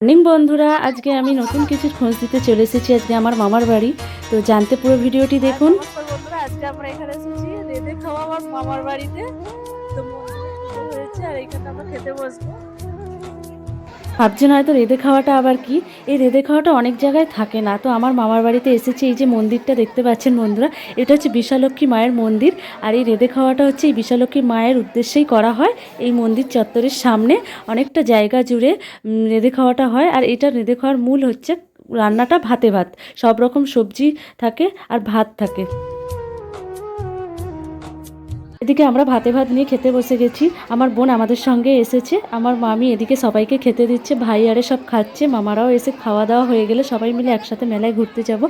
Morning বন্ধুরা, আজকে আমি নতুন কিছু খোঁজ দিতে চলে এসেছি আজকে আমার মামার বাড়ি। তো জানতে পুরো ভিডিওটি দেখুন। বন্ধুরা, আজকে আমরা এখানে এসেছি খাওয়া আমার মামার বাড়িতে। তো হয়েছে আর এখানে আমরা খেতে বসবো। ভাবছেন হয়তো রেঁধে খাওয়াটা আবার কি? এই রেঁধে খাওয়াটা অনেক জায়গায় থাকে না। তো আমার মামার বাড়িতে এসেছে এই যে মন্দিরটা দেখতে পাচ্ছেন বন্ধুরা, এটা হচ্ছে বিশালক্ষী মায়ের মন্দির। আর এই রেঁধে খাওয়াটা হচ্ছে এই বিশালক্ষী মায়ের উদ্দেশ্যেই করা হয় এই মন্দির চত্বরের সামনে। অনেকটা জায়গা জুড়ে রেঁধে খাওয়াটা হয়। আর এটা রেঁধে খাওয়ার মূল হচ্ছে রান্নাটা ভাতে ভাত। সব রকম সবজি থাকে আর ভাত থাকে। এদিকে আমরা ভাতে ভাত নিয়ে খেতে বসে গেছি। আমার বোন আমাদের সঙ্গে এসেছে। আমার মামি এদিকে সবাইকে খেতে দিচ্ছে, ভাই আরে সব খাচ্ছে, মামারাও এসে খাওয়া দাওয়া হয়ে গেলে সবাই মিলে একসাথে মেলায় ঘুরতে যাব।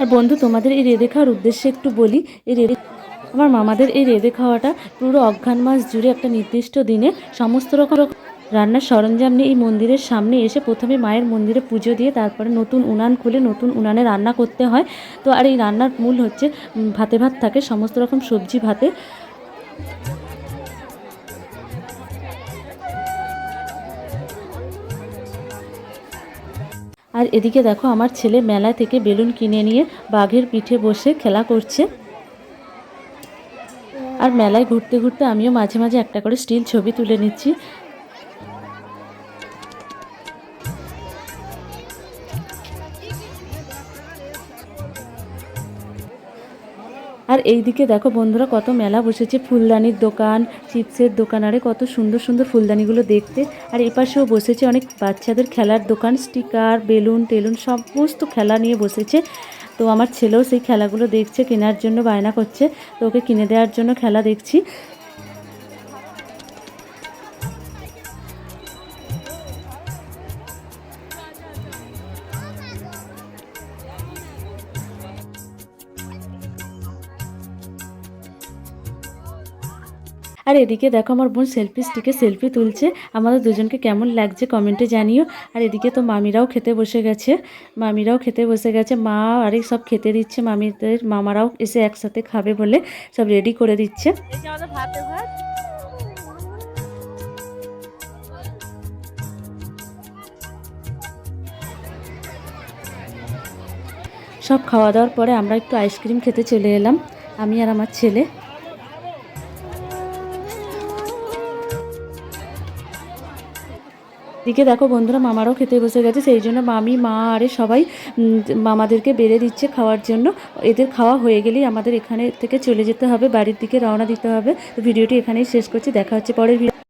আর বন্ধু, তোমাদের এই রেঁধে খাওয়ার উদ্দেশ্যে একটু বলি। এই রেদে আমার মামাদের এই রেঁধে খাওয়াটা পুরো অজ্ঞান মাস জুড়ে একটা নির্দিষ্ট দিনে সমস্ত রকম রান্নার সরঞ্জাম নিয়ে এই মন্দিরের সামনে এসে প্রথমে মায়ের মন্দিরে পুজো দিয়ে তারপরে নতুন উনান খুলে নতুন উনানে রান্না করতে হয়। তো আর এই রান্নার মূল হচ্ছে ভাতে ভাত থাকে, সমস্ত রকম সবজি ভাতে। আর এদিকে দেখো, আমার ছেলে মেলা থেকে বেলুন কিনে নিয়ে বাঘের পিঠে বসে খেলা করছে। আর মেলায় ঘুরতে ঘুরতে আমিও মাঝে মাঝে একটা করে স্টিল ছবি তুলে নিচ্ছি। আর এই দিকে দেখো বন্ধুরা কত মেলা বসেছে, ফুলদানির দোকান, চিপসের দোকান, আরে কত সুন্দর সুন্দর ফুলদানিগুলো দেখতে। আর এপাশেও বসেছে অনেক বাচ্চাদের খেলার দোকান, স্টিকার, বেলুন, টেলুন, সমস্ত খেলা নিয়ে বসেছে। তো আমার ছেলেও সেই খেলাগুলো দেখছে, কেনার জন্য বায়না করছে। তো ওকে কিনে দেওয়ার জন্য খেলা দেখছি। আর এদিকে দেখো আমার বোন সেলফি স্টিকে সেলফি তুলছে। আমাদের দুজনকে কেমন লাগছে কমেন্টে জানিও। আর এদিকে তো মামিরাও খেতে বসে গেছে। মামিরাও খেতে বসে গেছে। মা আরে সব খেতে দিচ্ছে। মামিদের মামারাও এসে একসাথে খাবে বলে সব রেডি করে দিচ্ছে। সব খাওয়া দাওয়ার পরে আমরা একটু আইসক্রিম খেতে চলে এলাম। আমি আর আমার ছেলে। দিকে দেখো বন্ধুরা, মামারও খেতে বসে গেছে, সেই জন্য মামি, মা, আরে সবাই মামাদেরকে বেড়ে দিচ্ছে খাওয়ার জন্য। এদের খাওয়া হয়ে গেলেই আমাদের এখানে থেকে চলে যেতে হবে, বাড়ির দিকে রওনা দিতে হবে। তো ভিডিওটি এখানেই শেষ করছি, দেখা হচ্ছে পরের ভিডিও